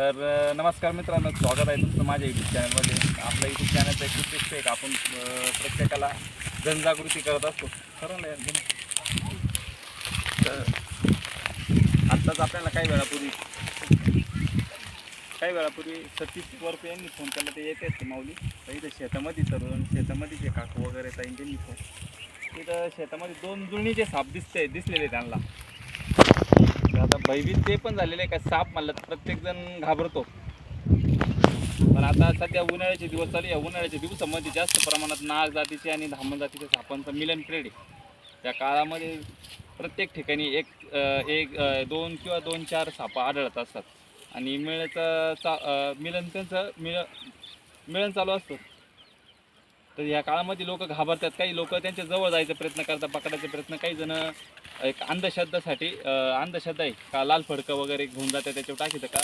तर नमस्कार मित्रांनो स्वागत आहे तुमचं माझ्या यूट्यूब चॅनलमध्ये आपल्या यूट्यूब चॅनलचं एक उद्दिष्ट आहे का आपण प्रत्येकाला जनजागृती करत असतो. खरं ना यार तर आत्ताच आपल्याला काही वेळापूर्वी काही वेळापूर्वी सतीश वरपे यांनी फोन केला. ते येते ते माऊली. तर इथं शेतामध्ये तर शेतामध्ये जे काकू वगैरे ताई त्यांनी फोन तिथं शेतामध्ये दोन जुळणीचे साप दिसते दिसलेले त्यांना. भयभीत ते पण झालेले आहे का साप म्हणलं तर प्रत्येकजण घाबरतो. पण आता सध्या उन्हाळ्याचे दिवस चालू आहे. उन्हाळ्याच्या दिवसामध्ये जास्त प्रमाणात नाग जातीचे आणि धामण जातीच्या सापांचं मिलन पिरियड आहे. त्या काळामध्ये प्रत्येक ठिकाणी एक एक दोन किंवा दोन चार सापा आढळत असतात. आणि मिळचं चा मिलन त्यांचं मिळ मिळन चालू असतं. तर या काळामध्ये लोक घाबरतात. काही लोक त्यांच्या जवळ जायचा प्रयत्न करतात पकडायचा प्रयत्न. काही जण एक अंधश्रद्धासाठी अंधश्रद्धा आहे का? लाल फडकं वगैरे घेऊन जातात त्याच्यावर टाकीचं का?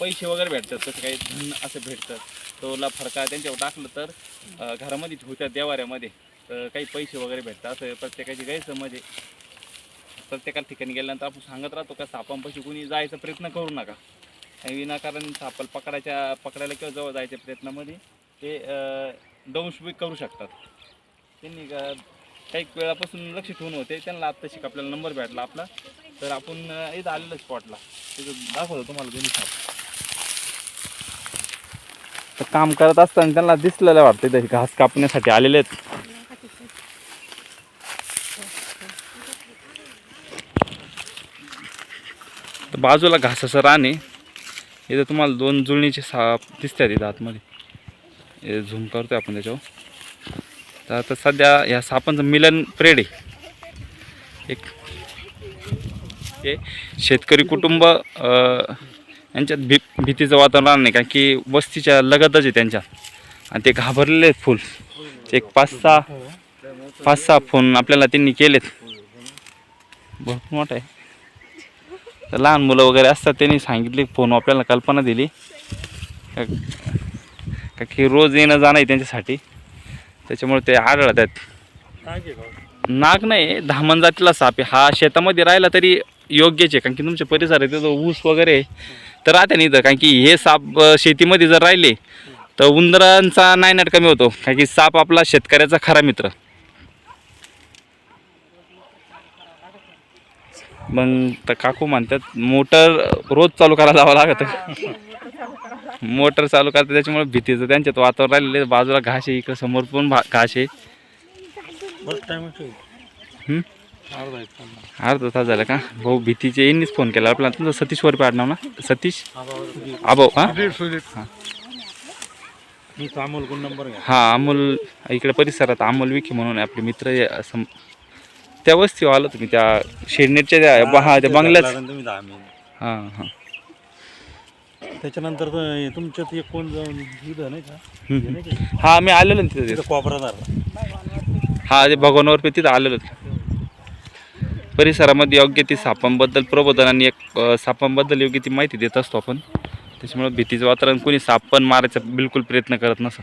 पैसे वगैरे भेटतात तसं काही धन असं भेटतं तोला फडका त्यांच्यावर टाकलं तर घरामध्ये ठेवतात देवाऱ्यामध्ये. तर काही पैसे वगैरे भेटतात असं प्रत्येकाची गैरसमज आहे. प्रत्येका ठिकाणी गेल्यानंतर आपण सांगत राहतो का सापांपाशी कुणी जायचा प्रयत्न करू नका. आणि विनाकारण सापाला पकडायच्या पकडायला किंवा जवळ जायच्या प्रयत्नामध्ये ते अं, दंश करू शकतात. त्यांनी का काही वेळापासून लक्ष ठेवून होते. त्यांना आत्ता शिक आपल्याला नंबर भेटला आपला. तर आपण इथं आलेलं स्पॉटला तिथं दाखवतो तुम्हाला दोन्ही साप तर काम करत असताना त्यांना दिसलेलं वाटतं इथं घास कापण्यासाठी आलेले आहेत. तर बाजूला घासाचं रान आहे इथं तुम्हाला दोन जुळणीचे साप दिसतात इथं आतमध्ये. हे झूम करतोय आपण त्याच्यावर. तर आता सध्या ह्या सापांचं मिलन प्रेड आहे. एक हे शेतकरी कुटुंब यांच्यात भी भीतीचं वातावरण नाही कारण की वस्तीच्या लगतच आहे त्यांच्या. आणि ते घाबरलेले आहेत फुल. एक पाच सहा पाच सहा फोन आपल्याला त्यांनी केलेत. भरपूर मोठं आहे. तर लहान मुलं वगैरे असतात त्यांनी सांगितले फोन आपल्याला कल्पना दिली. का की रोज येणं जाणं आहे त्यांच्यासाठी. त्याच्यामुळे ते आढळत आहेत. नाग नाही धामण जातीला साप आहे. हा शेतामध्ये राहिला तरी योग्यच आहे कारण की तुमच्या परिसरात तिथं ऊस वगैरे आहे, तर राहते नाही इथं. कारण की हे साप शेतीमध्ये जर राहिले तर उंदरांचा नायनाट कमी होतो. कारण की साप आपला शेतकऱ्याचा खरा मित्र. मग तर काकू म्हणतात मोटर रोज चालू करायला जावं लागतं. मोटर चालू करतात त्याच्यामुळे भीतीचं. त्यांच्यात वातावरण राहिलेलं आहे. बाजूला घास आहे इकडं समोर पण घास आहे? अर्धा तास झाला का? भाऊ भीतीचे यांनीच फोन केला. आपला तुमचं सतीश वरपे आडनाव ना? सतीश? आबो हा? अमोल कोण नंबर हा अमोल इकडे परिसरात अमोल विखे म्हणून आहे. आपले मित्र त्या वस्तीवर आलो तुम्ही त्या शेडनेटच्या त्या बा- हा त्या बंगल्याच तुम्ही दहा मिनिट हां हां. त्याच्यानंतर तर तुमच्यात एक कोण जाऊन इथं नाही का? हे हम्म. नाही का? हा मी आलेलो ना तिथे तिथं कोपरा झाला. हा ते भगवानवर तिथं आलेलो. परिसरामध्ये योग्य ती सापांबद्दल प्रबोधन आणि एक अ, सापांबद्दल योग्य ती माहिती देत असतो आपण. त्याच्यामुळे भीतीचं वातावरण कोणी साप पण मारायचा बिलकुल प्रयत्न करत नसत.